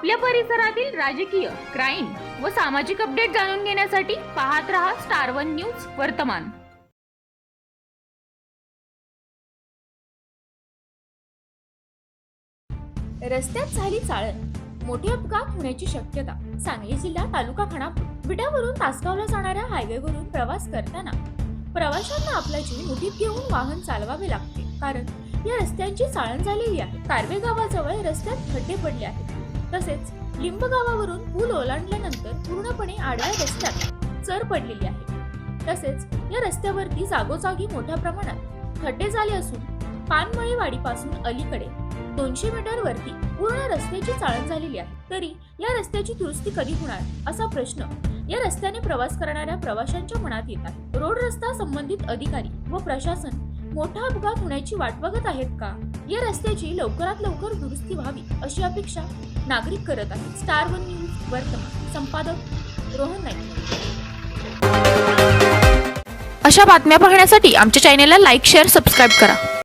आपल्या परिसरातील राजकीय क्राईम व सामाजिक अपडेट जाणून घेण्यासाठी पाहत रहा स्टार वन न्यूज वर्तमान. रस्त्यात झाली चाळण. मोठे अपघात होण्याची शक्यता सांगली जिल्हा तालुका खानापूर विड्यावरून तासगावला जाणाऱ्या हायवेवरून प्रवास करताना प्रवाशांना आपला जीव मुठीत घेऊन वाहन चालवावे लागते. कारण या रस्त्यांची चाळण झालेली आहे. कारवे गावाजवळ रस्त्यात खड्डे पडले आहेत. तसेच लिंब गावावरून पूल ओलांडल्यानंतर पूर्णपणे आडव्या रस्त्यात चर पडलेली आहे. तसेच या रस्त्यावरती जागोजागी मोठ्या प्रमाणात खड्डे झाले असून पानमळे वाडीपासून अलीकडे दोनशे मीटर वरती पूर्ण रस्त्याची चाळण झालेली आहे. तरी या रस्त्याची दुरुस्ती कधी होणार असा प्रश्न या रस्त्याने प्रवास करणाऱ्या प्रवाशांच्या मनात येत आहे. रोड रस्ता संबंधित अधिकारी व प्रशासन मोठा अपघात होण्याची वाट बघत आहेत का? या रस्त्याची लवकरात लवकर दुरुस्ती व्हावी अशी अपेक्षा नागरिक करत आहेत. स्टार वन न्यूज वर्तमान. संपादक रोहन नाईक. अशा बातम्या पाहण्यासाठी आमच्या चॅनेलला लाईक शेअर सबस्क्राईब करा.